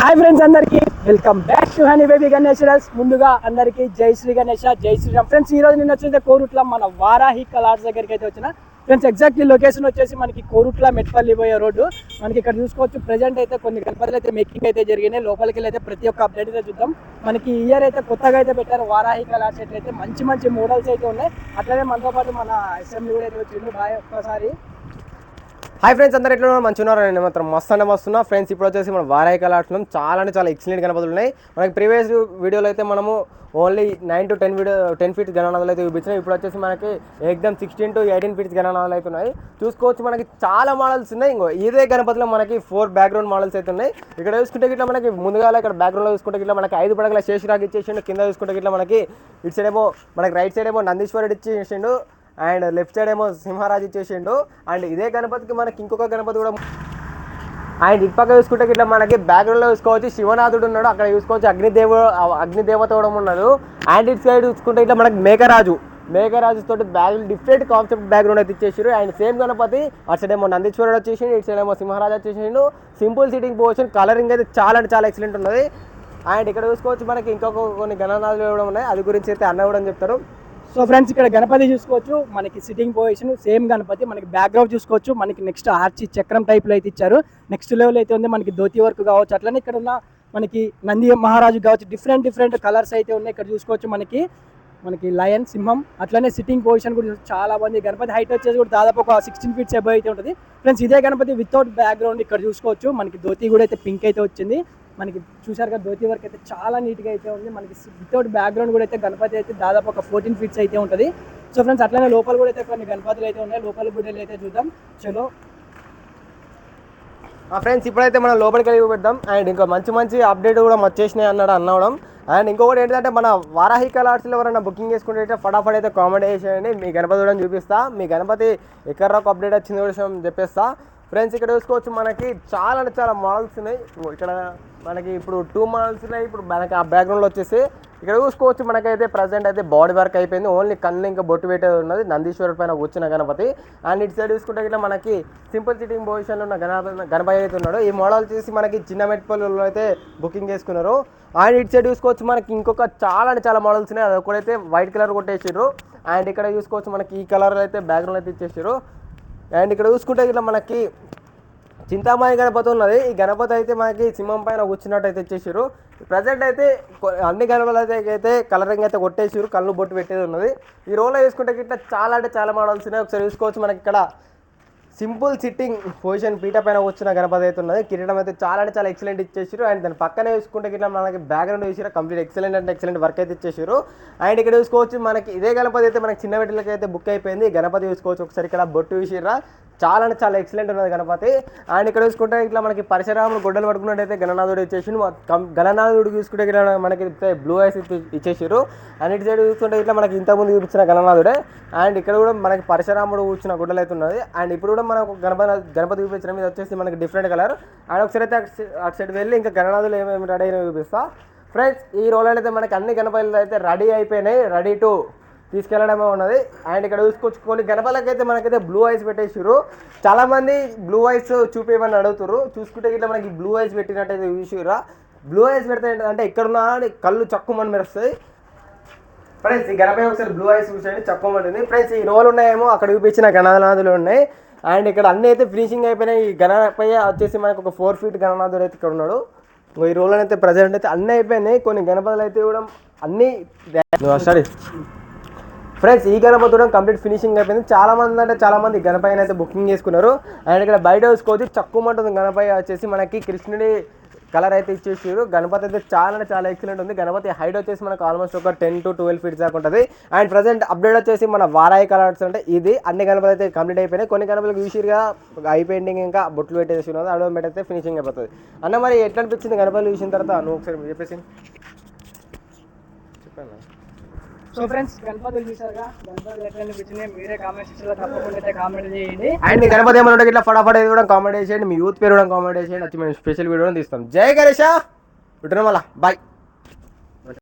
Hi friends అందరికీ welcome back to honey baby గణేశ్వరస్ ముందుగా అందరికీ జై శ్రీ గణేష జై శ్రీరామ్. ఫ్రెండ్స్ ఈ రోజు నేను వచ్చింది కోరుట్ల మన వారాహి కలార్స్ దగ్గరికి అయితే వచ్చిన. ఫ్రెండ్స్ ఎగ్జాక్ట్లీ లొకేషన్ వచ్చేసి మనకి కోరుట్ల మెట్పల్లి పోయే రోడ్డు. మనకి ఇక్కడ చూసుకోవచ్చు ప్రజెంట్ అయితే కొన్ని గణపతులు అయితే మేకింగ్ అయితే జరిగినాయి. లోపలికి వెళ్ళి అయితే ప్రతి ఒక్క అప్డేట్ అయితే చూద్దాం. మనకి ఇయర్ అయితే కొత్తగా అయితే పెట్టారు వారాహి కలార్స్ అయితే. మంచి మంచి మోడల్స్ అయితే ఉన్నాయి. అట్లనే మనతో పాటు మన అసెంబ్లీ కూడా అయితే వచ్చింది బాయ్ ఒక్కసారి. హై ఫ్రెండ్స్ అందరూ ఎట్లా ఉన్నారు? మంచి ఉన్నారు నేను మాత్రం మస్తు అంటే మస్తున్నా ఫ్రెండ్స్ ఇప్పుడు వచ్చేసి మనం వారాయి ఆడుతున్నాం. చాలా అంటే చాలా ఎక్సలెంట్ గణపతులు ఉన్నాయి. మనకి ప్రీవియస్ వీడియోలో అయితే మనము only nine to ten video ten feet గణనాలు అయితే చూపించినాయి ఇప్పుడు వచ్చేసి మనకి exam sixteen to eighteen feets గణనాలు అయితే ఉన్నాయి. చూసుకోవచ్చు మనకి చాలా మోడల్స్ ఉన్నాయి. ఇంకో ఇదే గణపతిలో మనకి ఫోర్ బ్యాక్గ్రౌండ్ మోడల్స్ అయితే ఉన్నాయి. ఇక్కడ చూసుకుంటే ఇట్లా మనకి ముందుగా ఇక్కడ బ్యాక్గ్రౌండ్లో చూసుకుంటే ఇట్లా మనకి ఐదు పడగల శేషరాగ్ ఇచ్చేసిండు. కింద చూసుకుంటే ఇట్లా మనకి ఇటు సైడ్ ఏమో మనకి రైట్ సైడ్ ఏమో నందీశ్వరుడు ఇచ్చేసిండు. అండ్ లెఫ్ట్ సైడ్ ఏమో సింహరాజు ఇచ్చేసిండు. అండ్ ఇదే గణపతికి మనకి ఇంకొక గణపతి కూడా అండ్ ఇటు పక్క చూసుకుంటే ఇట్లా మనకి బ్యాక్గ్రౌండ్లో చూసుకోవచ్చు. శివనాథుడు ఉన్నాడు. అక్కడ చూసుకోవచ్చు. అగ్నిదేవు అగ్నిదేవత కూడా ఉన్నాడు. అండ్ ఇటు సైడ్ చూసుకుంటే ఇట్లా మనకి మేఘరాజు మేఘరాజు తోటి బ్యాగ్ డిఫరెంట్ కాన్సెప్ట్ బ్యాక్గ్రౌండ్ అయితే ఇచ్చేసారు అండ్ సేమ్ గణపతి అటు సైడ్ ఏమో నందీశ్వరుడు వచ్చేసిండు. ఇటు సైడ్ ఏమో సింహరాజు వచ్చేసిండు. సింపుల్ సీటింగ్ పోషన్ కలరింగ్ అయితే చాలా అంటే చాలా ఎక్సలెంట్ ఉన్నది. అండ్ ఇక్కడ చూసుకోవచ్చు మనకి ఇంకొక కొన్ని గణనాథులు ఇవ్వడం ఉన్నాయి. అది గురించి అయితే అన్న కూడా చెప్తారు. సో ఫ్రెండ్స్ ఇక్కడ గణపతి చూసుకోవచ్చు. మనకి సిట్టింగ్ పొజిషన్ సేమ్ గణపతి మనకి బ్యాక్గ్రౌండ్ చూసుకోవచ్చు. మనకి నెక్స్ట్ ఆర్చి చక్రం టైప్లో అయితే ఇచ్చారు. నెక్స్ట్ లెవెల్ అయితే ఉంది. మనకి ధోతి వర్క్ కావచ్చు. అట్లనే ఇక్కడ ఉన్న మనకి నంది మహారాజు కావచ్చు. డిఫరెంట్ డిఫరెంట్ కలర్స్ అయితే ఉన్నాయి. ఇక్కడ చూసుకోవచ్చు మనకి. మనకి లయన్ సింహం. అట్లనే సిట్టింగ్ పొజిషన్ కూడా చాలా మంది గణపతి హైట్ వచ్చేసి కూడా దాదాపు ఒక సిక్స్టీన్ ఫీట్స్ అబౌవ్ అయితే ఉంటుంది. ఫ్రెండ్స్ ఇదే గణపతి వితౌట్ బ్యాక్గ్రౌండ్ ఇక్కడ చూసుకోవచ్చు. మనకి ధోతి కూడా అయితే పింక్ అయితే వచ్చింది. మనకి చూశారు కదా ధోతి వర్క్ అయితే చాలా నీట్గా అయితే ఉంది. మనకి వితౌట్ బ్యాక్గ్రౌండ్ కూడా అయితే గణపతి అయితే దాదాపు ఒక ఫోర్టీన్ ఫీట్స్ అయితే ఉంటుంది. సో ఫ్రెండ్స్ అట్లనే లోపల కూడా అయితే కొన్ని గణపతులు అయితే ఉన్నాయి. లోపల గుడ్డలు అయితే చూద్దాం. చలో. ఫ్రెండ్స్ ఇప్పుడైతే మనం లోపలికి వెళ్ళి పెడదాం అండ్ ఇంకా మంచి మంచి అప్డేట్ కూడా వచ్చేసినాయి అన్నాడు అన్నవడం అండ్ ఇంకొకటి ఏంటంటే మన వారాహి కలార్స్లో ఎవరైనా బుకింగ్ చేసుకుంటే ఫటాఫట్ అయితే కామెంట్ చేసేయండి. మీ గణపతి కూడా చూపిస్తా. మీ గణపతి ఎక్కడ ఒక అప్డేట్ వచ్చింది కూడా చెప్పేస్తా. ఫ్రెండ్స్ ఇక్కడ చూసుకోవచ్చు మనకి చాలా అంటే చాలా మోడల్స్ ఉన్నాయి. ఇక్కడ మనకి ఇప్పుడు టూ మోడల్స్ ఉన్నాయి. ఇప్పుడు మనకి ఆ బ్యాక్గ్రౌండ్లో వచ్చేసి ఇక్కడ చూసుకోవచ్చు మనకైతే ప్రజెంట్ అయితే బాడీ వర్క్ అయిపోయింది. ఓన్లీ కన్ను ఇంకా బొట్టు పెట్టేది ఉన్నది. నందీశ్వరుడు పైన వచ్చిన గణపతి. అండ్ ఇటు సైడ్ చూసుకుంటే ఇట్లా మనకి సింపుల్ సిట్టింగ్ పొజిషన్లో ఉన్న గణపతి గణపతి అయితే ఉన్నాడు. ఈ మోడల్ చేసి మనకి చిన్న మెట్పల్లిలో అయితే బుకింగ్ చేసుకున్నారు. అండ్ ఇటు సైడ్ చూసుకోవచ్చు మనకి ఇంకొక చాలా అంటే చాలా మోడల్స్ ఉన్నాయి. అది ఒకటైతే వైట్ కలర్ కొట్టేసారు అండ్ ఇక్కడ చూసుకోవచ్చు మనకి ఈ కలర్ అయితే బ్యాక్గ్రౌండ్ అయితే ఇచ్చేసారు అండ్ ఇక్కడ చూసుకుంటే ఇట్లా మనకి చింతామణి గణపతి ఉన్నది. ఈ గణపతి అయితే మనకి సింహం పైన కూర్చున్నట్టు అయితే ఇచ్చేసారు ప్రజెంట్ అయితే అన్ని గణపతి అయితే అయితే కలరింగ్ అయితే కొట్టేసారు కళ్ళు బొట్టు పెట్టేది ఉన్నది. ఈ రోల్లో చూసుకుంటే ఇట్లా చాలా అంటే చాలా మోడల్స్ ఉన్నాయి. ఒకసారి చూసుకోవచ్చు మనకి ఇక్కడ. సింపుల్ సిట్టింగ్ పొజిషన్ పీట పైన వచ్చిన గణపతి అయితే ఉన్నది. కిరీటం అయితే చాలా అంటే చాలా ఎక్సలెంట్ ఇచ్చేసారు అండ్ దాని పక్కనే చూసుకుంటే ఇట్లా మనకి బ్యాక్గ్రౌండ్ చూసారు కంప్లీట్ ఎక్సలెంట్ అంటే ఎక్సలెంట్ వర్క్ అయితే ఇచ్చేసారు అండ్ ఇక్కడ చూసుకోవచ్చు మనకి ఇదే గణపతి అయితే మనకి చిన్న బిడ్డలకి అయితే బుక్ అయిపోయింది. గణపతి చూసుకోవచ్చు ఒకసారి ఇక్కడ బొట్టు చూసిరా చాలా అంటే చాలా ఎక్సలెంట్ ఉన్నది గణపతి. అండ్ ఇక్కడ చూసుకుంటే ఇట్లా మనకి పరశురాములు గొడ్డలు పడుకున్నట్టయితే గణనాథుడు ఇచ్చేసి గణనాథుడు చూసుకుంటే ఇక్కడ మనకి బ్లూ ఐస్ ఇచ్చేసారు అండ్ ఇటు సైడ్ చూసుకుంటే ఇట్లా మనకి ఇంతకుముందు చూపించిన గణనాథుడే. అండ్ ఇక్కడ కూడా మనకి పరశురాముడు కూర్చున్న గుడ్డలు అయితే ఉన్నది. అండ్ ఇప్పుడు కూడా మనకు గణపతి గణపతి చూపించడం మీద వచ్చేసి మనకి డిఫరెంట్ కలర్ అండ్ ఒకసారి అయితే అటు అటు సైడ్ వెళ్ళి ఇంకా గణనాథులు ఏమేమి రెడీ అయినా చూపిస్తా. ఫ్రెండ్స్ ఈ రోజులు అయితే మనకి అన్ని గణపతులు అయితే రెడీ అయిపోయినాయి రెడీ టు తీసుకెళ్ళడమే ఉన్నది. అండ్ ఇక్కడ చూసుకోవచ్చు కొన్ని మనకైతే బ్లూ ఐస్ పెట్టేసారు చాలామంది బ్లూ ఐస్ చూపేయమని అడుగుతారు చూసుకుంటే ఇట్లా మనకి బ్లూ ఐస్ పెట్టినట్టయితే చూసిరా బ్లూ ఐస్ పెడితే ఏంటంటే ఎక్కడున్నా కళ్ళు చక్కుమని మెరుస్తాయి. ఫ్రెండ్స్ ఈ గణపతి ఒకసారి బ్లూ ఐస్ చూసేయండి చక్కుమంటుంది ఫ్రెండ్స్ ఈ రోలు ఉన్నాయేమో అక్కడ చూపించిన గణనాథులు ఉన్నాయి. అండ్ ఇక్కడ అన్ని అయితే ఫినిషింగ్ అయిపోయినాయి. ఈ గణపై వచ్చేసి మనకు ఒక ఫోర్ ఫీట్ గణనాథుడు అయితే ఇక్కడ ఉన్నాడు. ఈ రోల్ అయితే ప్రజెంట్ అయితే అన్నీ అయిపోయినాయి. కొన్ని గణపతులు అయితే కూడా అన్నీ సారీ ఫ్రెండ్స్ ఈ గణపతి కూడా కంప్లీట్ ఫినిషింగ్ అయిపోయింది. చాలా మంది అంటే చాలా మంది గణపైన అయితే బుకింగ్ చేసుకున్నారు. అండ్ ఇక్కడ బయట చూసుకోవచ్చు చక్కుమంటుంది గణపయ్య వచ్చేసి మనకి కృష్ణుడి కలర్ అయితే ఇచ్చేసారు గణపతి అయితే చాలా అంటే చాలా ఎక్సలెంట్ ఉంది. గణపతి హైట్ వచ్చేసి మనకు ఆల్మోస్ట్ ఒక టెన్ టు ట్వెల్వ్ ఫీట్స్ దాకా ఉంటుంది. అండ్ ప్రజెంట్ అప్డేట్ వచ్చేసి మన వారాయి కలర్స్ అంటే ఇది. అన్ని గణపతి అయితే కంప్లీట్ అయిపోయినాయి. కొన్ని గణపతులకు ఐ పెయింటింగ్ ఇంకా బొట్లు పెట్టేసి ఉన్నది అడవ అయితే ఫినిషింగ్ అయిపోతుంది. అన్న మరి ఎట్లా అనిపించింది గణపతి చూసిన తర్వాత? నువ్వు ఒకసారి చెప్పేసి. చెప్పాను సో ఫ్రెండ్స్ గణపతులు చూసారుగా గణపతులు ఎట్లా అనిపించినాయి మీరే కామెంట్ సెక్షన్లో తప్పకుండా అయితే కామెంట్ చేయండి. అండ్ గణపతి ఏమైనా ఉంటే ఇట్లా ఫటాఫట్ ఇది కూడా కామెంట్ చేసేయండి మీ యూత్ పేరు కూడా కామెంట్ చేసేయండి. అది మేము స్పెషల్ వీడియో తీస్తాం. జై గణేష! వింటున్నాం మళ్ళా. బాయ్